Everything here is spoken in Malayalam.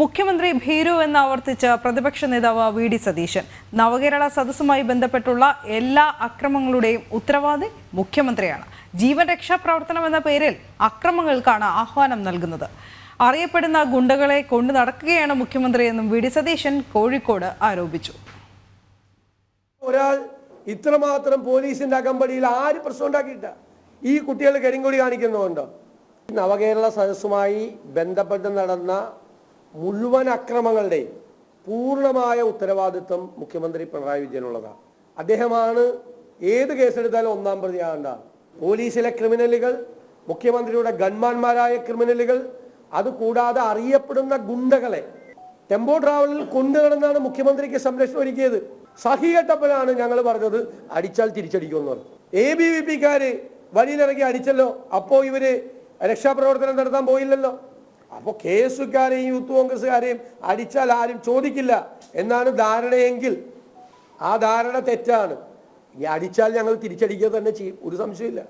മുഖ്യമന്ത്രി ഭീരു എന്ന് ആവർത്തിച്ച പ്രതിപക്ഷ നേതാവ് വി ഡി സതീശൻ. നവകേരള സദസ്സുമായി ബന്ധപ്പെട്ടുള്ള എല്ലാ അക്രമങ്ങളുടെയും ഉത്തരവാദി മുഖ്യമന്ത്രിയാണ്. ജീവൻ രക്ഷാ പ്രവർത്തനം എന്ന പേരിൽ അക്രമങ്ങൾക്കാണ് ആഹ്വാനം നൽകുന്നത്. അറിയപ്പെടുന്ന ഗുണ്ടകളെ കൊണ്ടു നടക്കുകയാണ് മുഖ്യമന്ത്രി എന്നും വി ഡി സതീശൻ കോഴിക്കോട് ആരോപിച്ചു. ഒരാൾ ഇത്രമാത്രം പോലീസിന്റെ അകമ്പടിയിൽ ആര് പ്രശ്നം ഉണ്ടാക്കിയിട്ട? ഈ കുട്ടികൾ കരിങ്കൊടി കാണിക്കുന്നുണ്ടോ നവകേരള സദസ്സുമായി ബന്ധപ്പെട്ട് നടന്ന മുഴുവൻ അക്രമങ്ങളുടെയും പൂർണമായ ഉത്തരവാദിത്വം മുഖ്യമന്ത്രി പിണറായി വിജയനുള്ളതാണ് അദ്ദേഹമാണ് ഏത് കേസെടുത്താലും ഒന്നാം പ്രതിയാകേണ്ട. പോലീസിലെ ക്രിമിനലുകൾ മുഖ്യമന്ത്രിയുടെ ഗൺമാന്മാരായ ക്രിമിനലുകൾ അതുകൂടാതെ അറിയപ്പെടുന്ന ഗുണ്ടകളെ ടെമ്പോ ട്രാവലിൽ കൊണ്ടുനടന്നാണ് മുഖ്യമന്ത്രിക്ക് സംരക്ഷണം ഒരുക്കിയത്. സഹികെട്ടപ്പോഴാണ് ഞങ്ങൾ പറഞ്ഞത് അടിച്ചാൽ തിരിച്ചടിക്കുമെന്ന് പറഞ്ഞു. എ ബി വി പിക്കാര് വഴിയിലിറങ്ങി അടിച്ചല്ലോ. അപ്പോ ഇവർ രക്ഷാപ്രവർത്തനം നടത്താൻ പോയില്ലല്ലോ. അപ്പോ കെ എസ് യുക്കാരെയും യൂത്ത് കോൺഗ്രസ്സുകാരെയും അടിച്ചാൽ ആരും ചോദിക്കില്ല. എന്നാണ് ധാരണയെങ്കിൽ. ആ ധാരണ തെറ്റാണ്. ഇനി അടിച്ചാൽ ഞങ്ങൾ തിരിച്ചടിക്കുക തന്നെ ചെയ്യും. ഒരു സംശയമില്ല